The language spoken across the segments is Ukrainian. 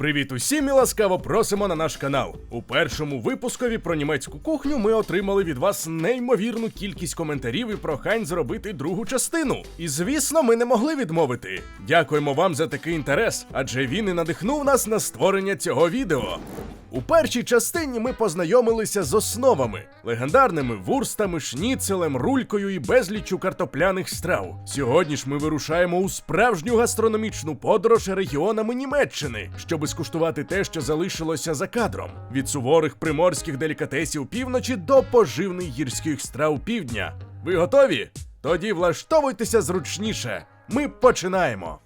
Привіт усім і ласкаво просимо на наш канал. У першому випускові про німецьку кухню ми отримали від вас неймовірну кількість коментарів і прохань зробити другу частину. І звісно, ми не могли відмовити. Дякуємо вам за такий інтерес, адже він і надихнув нас на створення цього відео. У першій частині ми познайомилися з основами легендарними вурстами, шніцелем, рулькою і безліччю картопляних страв. Сьогодні ж ми вирушаємо у справжню гастрономічну подорож регіонами Німеччини, щоби скуштувати те, що залишилося за кадром: від суворих приморських делікатесів півночі до поживних гірських страв півдня. Ви готові? Тоді влаштовуйтеся зручніше. Ми починаємо.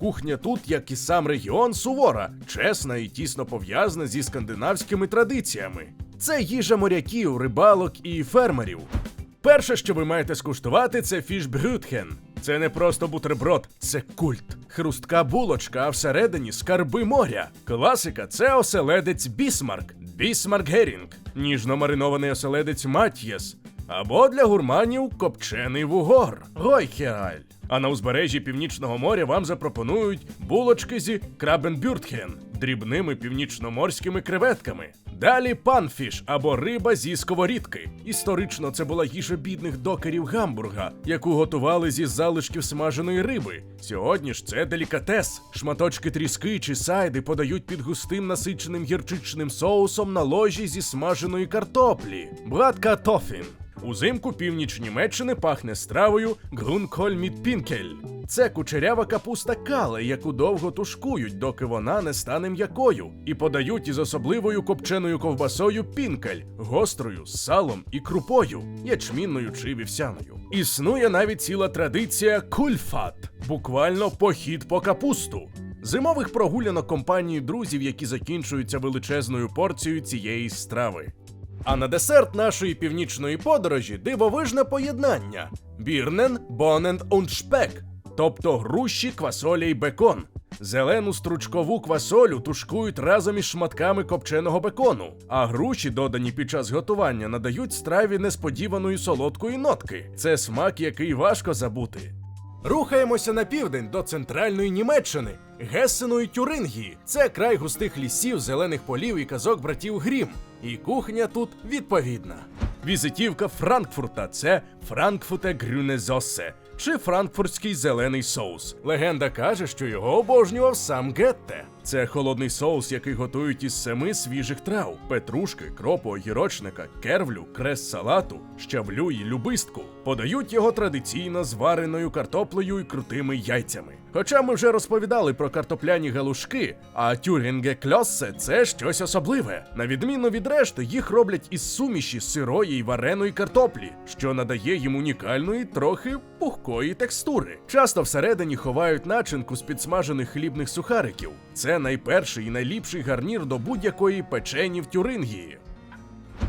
Кухня тут, як і сам регіон, сувора, чесна і тісно пов'язана зі скандинавськими традиціями. Це їжа моряків, рибалок і фермерів. Перше, що ви маєте скуштувати, це фішбрютхен. Це не просто бутерброд, це культ. Хрустка булочка, а всередині скарби моря. Класика це оселедець бісмарк, бісмарк герінг, ніжно маринований оселедець матєс. Або для гурманів копчений вугор Гойхеаль. А на узбережжі Північного моря вам запропонують булочки зі крабенбюртхен, дрібними північноморськими креветками. Далі панфіш або риба зі сковорідки. Історично це була їжа бідних докерів Гамбурга, яку готували зі залишків смаженої риби. Сьогодні ж це делікатес. Шматочки тріски чи сайди подають під густим насиченим гірчичним соусом на ложі зі смаженої картоплі. Браткатофін. Узимку північ Німеччини пахне стравою Грункольмітпінкель. Це кучерява капуста кале, яку довго тушкують, доки вона не стане м'якою, і подають із особливою копченою ковбасою пінкель, гострою, з салом і крупою, ячмінною чи вівсяною. Існує навіть ціла традиція кульфат, буквально похід по капусту. Зимових прогулянок компанії друзів, які закінчуються величезною порцією цієї страви. А на десерт нашої північної подорожі дивовижне поєднання: бірнен, бонен und шпек, тобто груші, квасоля й бекон. Зелену стручкову квасолю тушкують разом із шматками копченого бекону, а груші, додані під час готування, надають страві несподіваної солодкої нотки. Це смак, який важко забути. Рухаємося на південь до центральної Німеччини, Гессену і Тюрингії. Це край густих лісів, зелених полів і казок братів Грім. І кухня тут відповідна. Візитівка Франкфурта це Франкфуте Грюнезосе чи франкфуртський зелений соус. Легенда каже, що його обожнював сам Гетте. Це холодний соус, який готують із семи свіжих трав: петрушки, кропу, огірочника, кервлю, крес салату, щавлю і любистку. Подають його традиційно з вареною картоплею і крутими яйцями. Хоча ми вже розповідали про картопляні галушки, а тюрінге кльоссе це щось особливе. На відміну від решти, їх роблять із суміші сирої й вареної картоплі, що надає їм унікальної, трохи пухкої текстури. Часто всередині ховають начинку з підсмажених хлібних сухариків. Це найперший і найліпший гарнір до будь-якої печені в Тюрингії.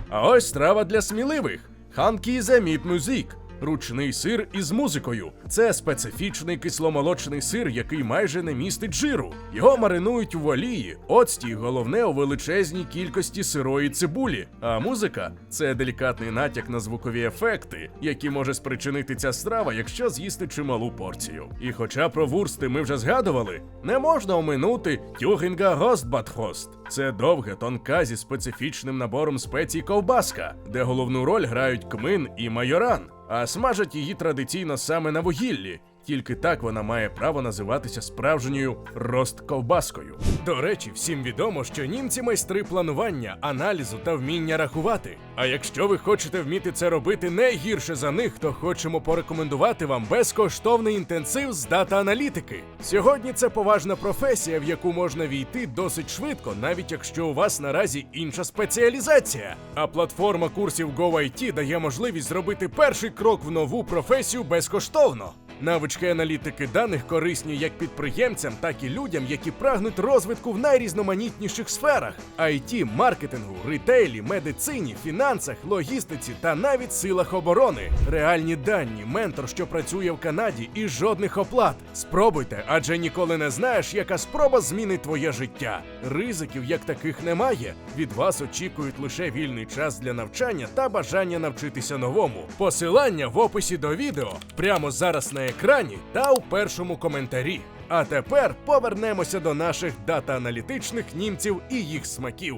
А ось страва для сміливих: ханкі заміт мюзик. Ручний сир із музикою. Це специфічний кисломолочний сир, який майже не містить жиру. Його маринують в олії, оцті, головне у величезній кількості сирої цибулі. А музика це делікатний натяк на звукові ефекти, які може спричинити ця страва, якщо з'їсти чималу порцію. І хоча про вурсти ми вже згадували, не можна оминути тюгінга гостбатхост. Це довге, тонка зі специфічним набором спецій ковбаска, де головну роль грають кмин і майоран а смажать її традиційно саме на вугіллі. Тільки так вона має право називатися справжньою рост-ковбаскою. До речі, всім відомо, що німці майстри планування, аналізу та вміння рахувати. А якщо ви хочете вміти це робити не гірше за них, то хочемо порекомендувати вам безкоштовний інтенсив з дата-аналітики. Сьогодні це поважна професія, в яку можна війти досить швидко, навіть якщо у вас наразі інша спеціалізація. А платформа курсів GoIT дає можливість зробити перший крок в нову професію безкоштовно. Навички аналітики даних корисні як підприємцям, так і людям, які прагнуть розвитку в найрізноманітніших сферах: IT, маркетингу, ритейлі, медицині, фінансах, логістиці та навіть силах оборони. Реальні дані, ментор, що працює в Канаді, і жодних оплат. Спробуйте, адже ніколи не знаєш, яка спроба змінить твоє життя. Ризиків як таких немає. Від вас очікують лише вільний час для навчання та бажання навчитися новому. Посилання в описі до відео прямо зараз на екрані та у першому коментарі. А тепер повернемося до наших дата-аналітичних німців і їх смаків.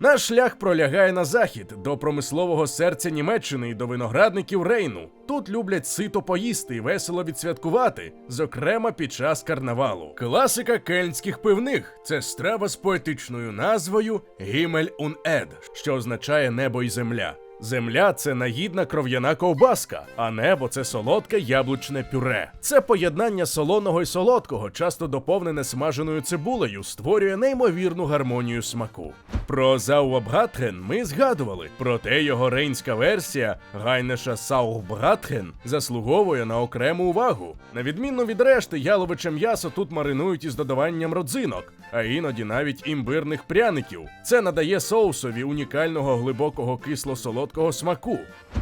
Наш шлях пролягає на захід до промислового серця Німеччини і до виноградників Рейну. Тут люблять сито поїсти і весело відсвяткувати, зокрема під час карнавалу. Класика кельнських пивних це страва з поетичною назвою Гімель ун Ед, що означає небо і земля. Земля це нагідна кров'яна ковбаска, а небо це солодке яблучне пюре. Це поєднання солоного і солодкого, часто доповнене смаженою цибулею, створює неймовірну гармонію смаку. Про Заувабгатхен ми згадували, проте його рейнська версія Гайнеша Саувбгатхен заслуговує на окрему увагу. На відміну від решти, яловиче м'ясо тут маринують із додаванням родзинок, а іноді навіть імбирних пряників. Це надає соусові унікального глибокого кисло-солодкого смаку.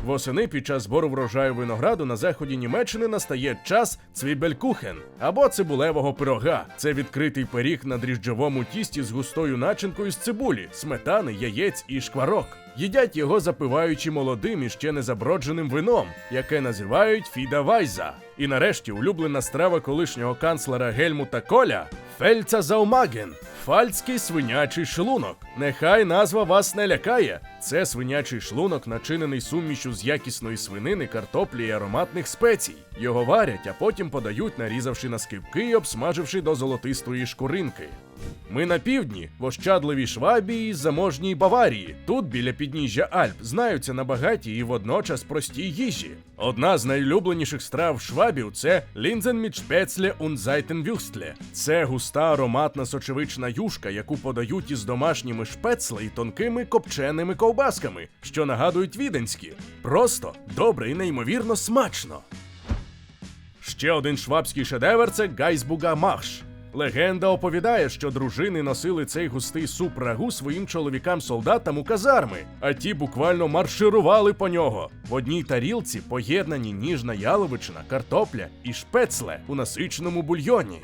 Восени під час збору врожаю винограду на заході Німеччини настає час цвібелькухен або цибулевого пирога. Це відкритий пиріг на дріжджовому тісті з густою начинкою з цибулі, сметани, яєць і шкварок. Їдять його запиваючи молодим і ще не забродженим вином, яке називають Фіда Вайза. І нарешті улюблена страва колишнього канцлера Гельмута Коля Фельца Заумаген. Фальцький свинячий шлунок. Нехай назва вас не лякає. Це свинячий шлунок, начинений сумішю з якісної свинини, картоплі і ароматних спецій. Його варять, а потім подають, нарізавши на скибки і обсмаживши до золотистої шкуринки. Ми на півдні, в ощадливій Швабії, заможній Баварії. Тут, біля підніжжя Альп, знаються на багатій і водночас простій їжі. Одна з найулюбленіших страв швабів це лінзенмітшпецле und Зайтенвюстле. Це густа ароматна сочевична юшка, яку подають із домашніми шпецле і тонкими копченими ковбасками, що нагадують віденські. Просто добре і неймовірно смачно. Ще один швабський шедевр це Гайсбуга Марш. Легенда оповідає, що дружини носили цей густий суп рагу своїм чоловікам-солдатам у казарми, а ті буквально марширували по нього. В одній тарілці поєднані ніжна яловичина, картопля і шпецле у насиченому бульйоні.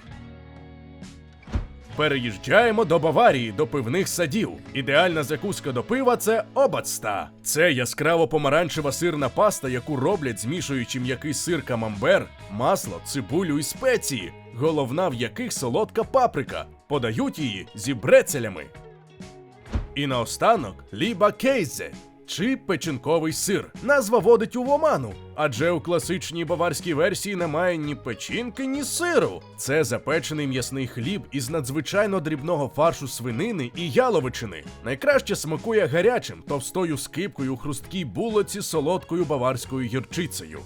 Переїжджаємо до Баварії, до пивних садів. Ідеальна закуска до пива це обацта. Це яскраво помаранчева сирна паста, яку роблять, змішуючи м'який сир камамбер, масло, цибулю і спеції, головна в яких солодка паприка. Подають її зі брецелями. І наостанок ліба кейзе. Чи печінковий сир. Назва водить у оману, адже у класичній баварській версії немає ні печінки, ні сиру. Це запечений м'ясний хліб із надзвичайно дрібного фаршу свинини і яловичини. Найкраще смакує гарячим, товстою скипкою у хрусткій булоці солодкою баварською гірчицею.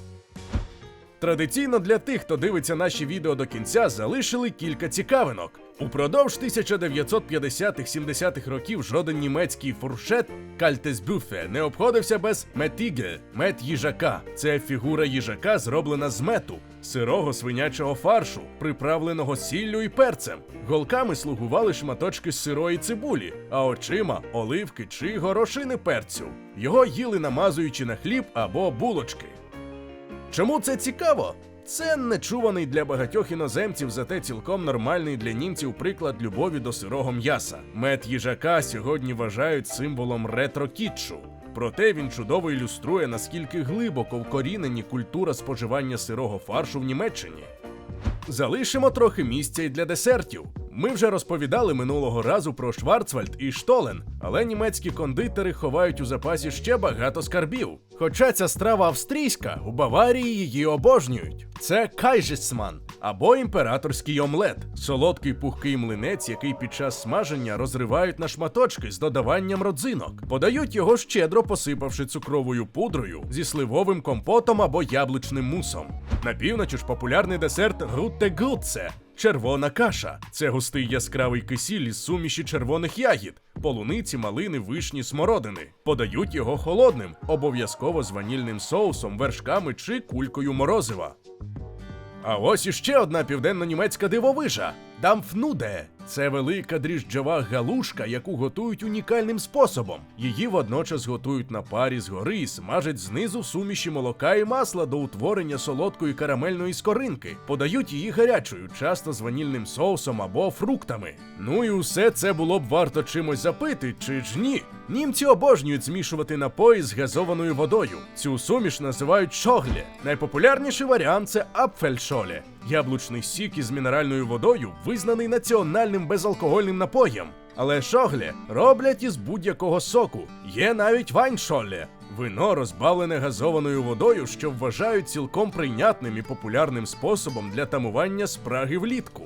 Традиційно для тих, хто дивиться наші відео до кінця, залишили кілька цікавинок. Упродовж 1950-70-х років жоден німецький фуршет кальтесбюфе не обходився без метіге, мет їжака. Це фігура їжака, зроблена з мету, сирого свинячого фаршу, приправленого сіллю і перцем. Голками слугували шматочки сирої цибулі, а очима оливки чи горошини перцю. Його їли намазуючи на хліб або булочки. Чому це цікаво? Це нечуваний для багатьох іноземців, зате цілком нормальний для німців приклад любові до сирого м'яса. Мед їжака сьогодні вважають символом ретро-кітчу. Проте він чудово ілюструє, наскільки глибоко вкорінені культура споживання сирого фаршу в Німеччині. Залишимо трохи місця й для десертів. Ми вже розповідали минулого разу про Шварцвальд і Штолен, але німецькі кондитери ховають у запасі ще багато скарбів. Хоча ця страва австрійська, у Баварії її обожнюють. Це кайжесман або імператорський омлет, солодкий пухкий млинець, який під час смаження розривають на шматочки з додаванням родзинок. Подають його щедро посипавши цукровою пудрою зі сливовим компотом або яблучним мусом. На півночі ж популярний десерт грутце Червона каша це густий яскравий кисіль із суміші червоних ягід, полуниці, малини, вишні, смородини. Подають його холодним, обов'язково з ванільним соусом, вершками чи кулькою морозива. А ось іще одна південно-німецька дивовижа дамфнуде. Це велика дріжджова галушка, яку готують унікальним способом. Її водночас готують на парі згори і смажать знизу суміші молока і масла до утворення солодкої карамельної скоринки. Подають її гарячою, часто з ванільним соусом або фруктами. Ну і усе це було б варто чимось запити, чи ж ні? Німці обожнюють змішувати напої з газованою водою. Цю суміш називають шоглє. Найпопулярніший варіант це апфельшоле. Яблучний сік із мінеральною водою визнаний національним безалкогольним напоєм. Але шоглі роблять із будь-якого соку. Є навіть вайншоле. Вино розбавлене газованою водою, що вважають цілком прийнятним і популярним способом для тамування спраги влітку.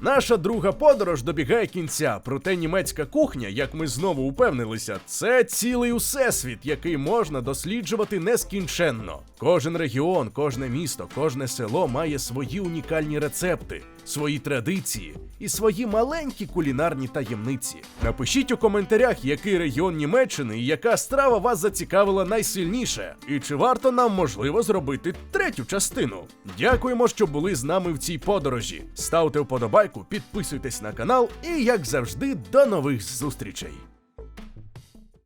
Наша друга подорож добігає кінця, проте німецька кухня, як ми знову упевнилися, це цілий усесвіт, який можна досліджувати нескінченно. Кожен регіон, кожне місто, кожне село має свої унікальні рецепти, свої традиції і свої маленькі кулінарні таємниці. Напишіть у коментарях, який регіон Німеччини і яка страва вас зацікавила найсильніше, і чи варто нам можливо зробити третю частину. Дякуємо, що були з нами в цій подорожі. Ставте вподобайку, підписуйтесь на канал і, як завжди, до нових зустрічей.